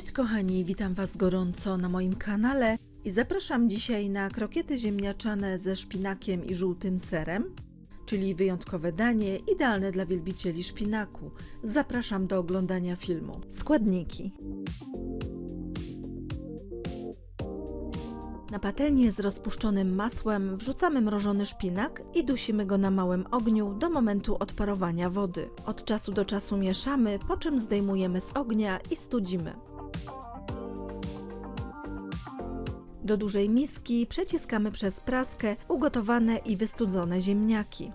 Cześć kochani, witam Was gorąco na moim kanale i zapraszam dzisiaj na krokiety ziemniaczane ze szpinakiem i żółtym serem, czyli wyjątkowe danie idealne dla wielbicieli szpinaku. Zapraszam do oglądania filmu. Składniki. Na patelnię z rozpuszczonym masłem wrzucamy mrożony szpinak i dusimy go na małym ogniu do momentu odparowania wody. Od czasu do czasu mieszamy, po czym zdejmujemy z ognia i studzimy. Do dużej miski przeciskamy przez praskę ugotowane i wystudzone ziemniaki.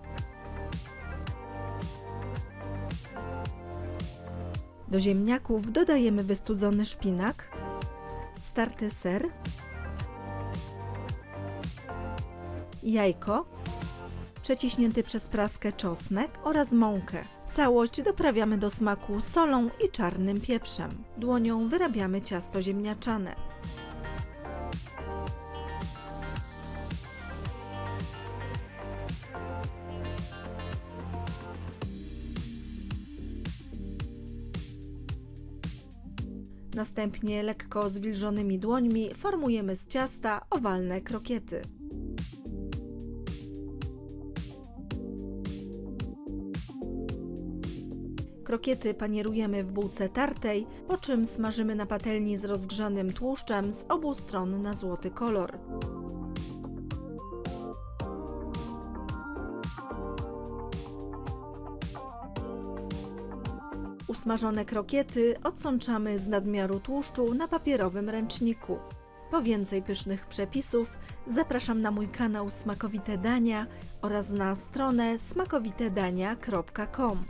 Do ziemniaków dodajemy wystudzony szpinak, starty ser, jajko, przeciśnięty przez praskę czosnek oraz mąkę. Całość doprawiamy do smaku solą i czarnym pieprzem. Dłonią wyrabiamy ciasto ziemniaczane. Następnie lekko zwilżonymi dłońmi formujemy z ciasta owalne krokiety. Krokiety panierujemy w bułce tartej, po czym smażymy na patelni z rozgrzanym tłuszczem z obu stron na złoty kolor. Usmażone krokiety odsączamy z nadmiaru tłuszczu na papierowym ręczniku. Po więcej pysznych przepisów zapraszam na mój kanał Smakowite Dania oraz na stronę smakowitedania.com.